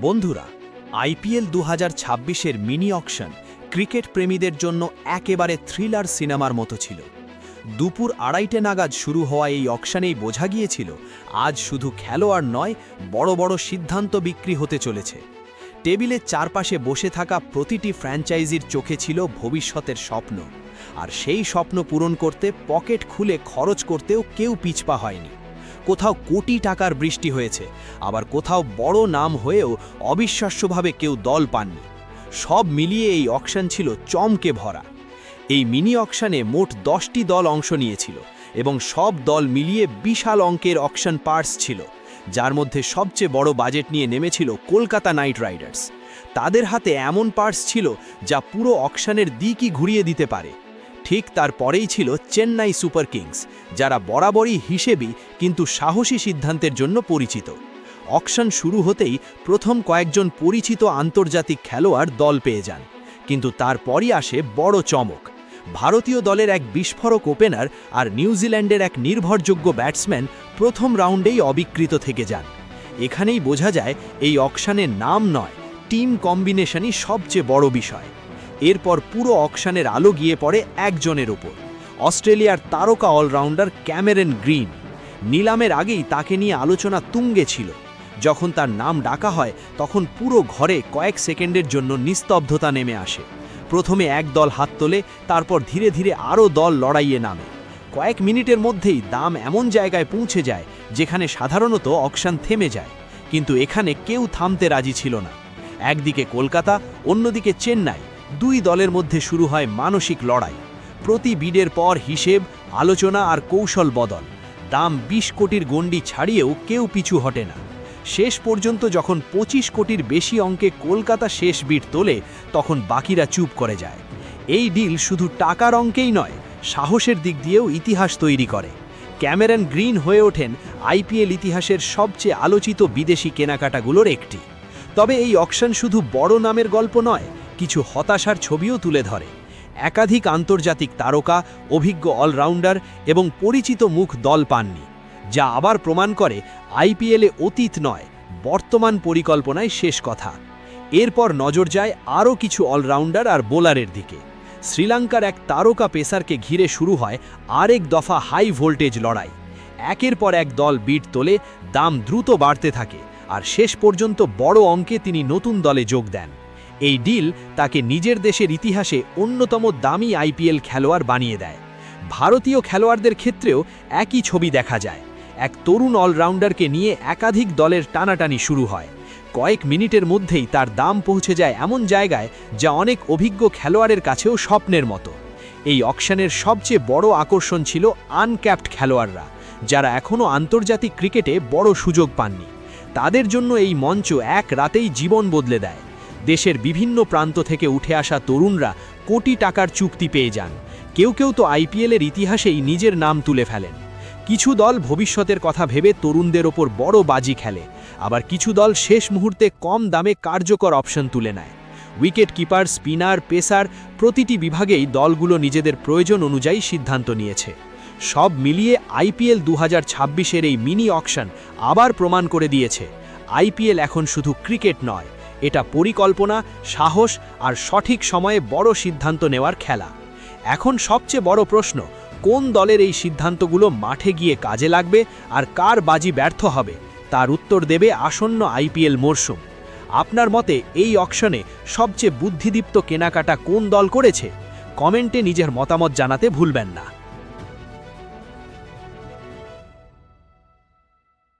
বন্ধুরা আইপিএল দু হাজার ছাব্বিশের মিনি অকশন ক্রিকেট প্রেমীদের জন্য একেবারে থ্রিলার সিনেমার মতো ছিল। দুপুর আড়াইটে নাগাদ শুরু হওয়া এই অকশানেই বোঝা গিয়েছিল, আজ শুধু খেলোয়াড় নয়, বড় বড় সিদ্ধান্ত বিক্রি হতে চলেছে। টেবিলের চারপাশে বসে থাকা প্রতিটি ফ্র্যাঞ্চাইজির চোখে ছিল ভবিষ্যতের স্বপ্ন, আর সেই স্বপ্ন পূরণ করতে পকেট খুলে খরচ করতেও কেউ পিছপা হয়নি। কোথাও কোটি টাকার বৃষ্টি হয়েছে। আবার কোথাও বড় নাম হয়েও অবিশ্বাস্যভাবে কেউ দল পাননি। সব মিলিয়ে এই অকশন ছিল চমকে ভরা। এই মিনি অকশানে মোট দশটি দল অংশ নিয়েছিল এবং সব দল মিলিয়ে বিশাল অঙ্কের অকশন পার্স ছিল, যার মধ্যে সবচেয়ে বড় বাজেট নিয়ে নেমেছিল কলকাতা নাইট রাইডার্স। তাদের হাতে এমন পার্স ছিল যা পুরো অকশানের দিকই ঘুরিয়ে দিতে পারে। ঠিক তারপরেই ছিল চেন্নাই সুপার কিংস, যারা বরাবরই হিসেবই কিন্তু সাহসী সিদ্ধান্তের জন্য পরিচিত। অকশন শুরু হতেই প্রথম কয়েকজন পরিচিত আন্তর্জাতিক খেলোয়াড় দল পেয়ে যান, কিন্তু তারপরই আসে বড় চমক। ভারতীয় দলের এক বিস্ফোরক ওপেনার আর নিউজিল্যান্ডের এক নির্ভরযোগ্য ব্যাটসম্যান প্রথম রাউন্ডেই অবিকৃত থেকে যান। এখানেই বোঝা যায় এই অকশানের নাম নয়, টিম কম্বিনেশনই সবচেয়ে বড় বিষয়। এরপর পুরো অকশানের আলো গিয়ে পড়ে একজনের ওপর অস্ট্রেলিয়ার তারকা অলরাউন্ডার ক্যামেরন গ্রিন। নিলামের আগেই তাকে নিয়ে আলোচনা তুঙ্গে ছিল। যখন তার নাম ডাকা হয়, তখন পুরো ঘরে কয়েক সেকেন্ডের জন্য নিস্তব্ধতা নেমে আসে। প্রথমে এক দল হাত তোলে, তারপর ধীরে ধীরে আরও দল লড়াইয়ে নামে। কয়েক মিনিটের মধ্যেই দাম এমন জায়গায় পৌঁছে যায়, যেখানে সাধারণত অকশান থেমে যায়। কিন্তু এখানে কেউ থামতে রাজি ছিল না। একদিকে কলকাতা, অন্যদিকে চেন্নাই। দুই দলের মধ্যে শুরু হয় মানসিক লড়াই। প্রতি বিডের পর হিসেব, আলোচনা আর কৌশল বদল। দাম ২০ কোটির গণ্ডি ছাড়িয়েও কেউ পিছু হটে না। শেষ পর্যন্ত যখন ২৫ কোটির বেশি অঙ্কে কলকাতা শেষ বিট তোলে, তখন বাকিরা চুপ করে যায়। এই ডিল শুধু টাকার অঙ্কেই নয়, সাহসের দিক দিয়েও ইতিহাস তৈরি করে। ক্যামেরন গ্রিন হয়ে ওঠেন আইপিএল ইতিহাসের সবচেয়ে আলোচিত বিদেশি কেনাকাটাগুলোর একটি। তবে এই অকশন শুধু বড় নামের গল্প নয় কিছু হতাশার ছবিও তুলে ধরে। একাধিক আন্তর্জাতিক তারকা, অভিজ্ঞ অলরাউন্ডার এবং পরিচিত মুখ দল পাননি, যা আবার প্রমাণ করে আইপিএলে অতীত নয়, বর্তমান পরিকল্পনায় শেষ কথা। এরপর নজর যায় আরও কিছু অলরাউন্ডার আর বোলারের দিকে। শ্রীলঙ্কার এক তারকা পেসারকে ঘিরে শুরু হয় আরেক দফা হাই ভোল্টেজ লড়াই। একের পর এক দল বিট তোলে, দাম দ্রুত বাড়তে থাকে, আর শেষ পর্যন্ত বড় অঙ্কে তিনি নতুন দলে যোগ দেন। এই ডিল তাকে নিজের দেশের ইতিহাসে অন্যতম দামি আইপিএল খেলোয়াড় বানিয়ে দেয়। ভারতীয় খেলোয়াড়দের ক্ষেত্রেও একই ছবি দেখা যায়। এক তরুণ অলরাউন্ডারকে নিয়ে একাধিক দলের টানাটানি শুরু হয়। কয়েক মিনিটের মধ্যেই তার দাম পৌঁছে যায় এমন জায়গায় যা অনেক অভিজ্ঞ খেলোয়াড়ের কাছেও স্বপ্নের মতো। এই অকশনের সবচেয়ে বড় আকর্ষণ ছিল আনক্যাপড খেলোয়াড়রা, যারা এখনও আন্তর্জাতিক ক্রিকেটে বড় সুযোগ পাননি। তাদের জন্য এই মঞ্চ এক রাতেই জীবন বদলে দেয়। দেশের বিভিন্ন প্রান্ত থেকে উঠে আসা তরুণরা কোটি টাকার চুক্তি পেয়ে যান। কেউ কেউ তো আইপিএলের ইতিহাসেই নিজের নাম তুলে ফেলেন। কিছু দল ভবিষ্যতের কথা ভেবে তরুণদের ওপর বড় বাজি খেলে, আবার কিছু দল শেষ মুহূর্তে কম দামে কার্যকর অপশন তুলে নেয়। উইকেট কিপার স্পিনার, পেসার প্রতিটি বিভাগেই দলগুলো নিজেদের প্রয়োজন অনুযায়ী সিদ্ধান্ত নিয়েছে। সব মিলিয়ে আইপিএল দু হাজার এই মিনি অকশন আবার প্রমাণ করে দিয়েছে, আইপিএল এখন শুধু ক্রিকেট নয় এটা পরিকল্পনা, সাহস আর সঠিক সময়ে বড় সিদ্ধান্ত নেওয়ার খেলা। এখন সবচেয়ে বড় প্রশ্ন, কোন দলের এই সিদ্ধান্তগুলো মাঠে গিয়ে কাজে লাগবে আর কার বাজি ব্যর্থ হবে? তার উত্তর দেবে আসন্ন আইপিএল মরশুম আপনার মতে এই অকশনে সবচেয়ে বুদ্ধিদীপ্ত কেনাকাটা কোন দল করেছে? কমেন্টে নিজের মতামত জানাতে ভুলবেন না।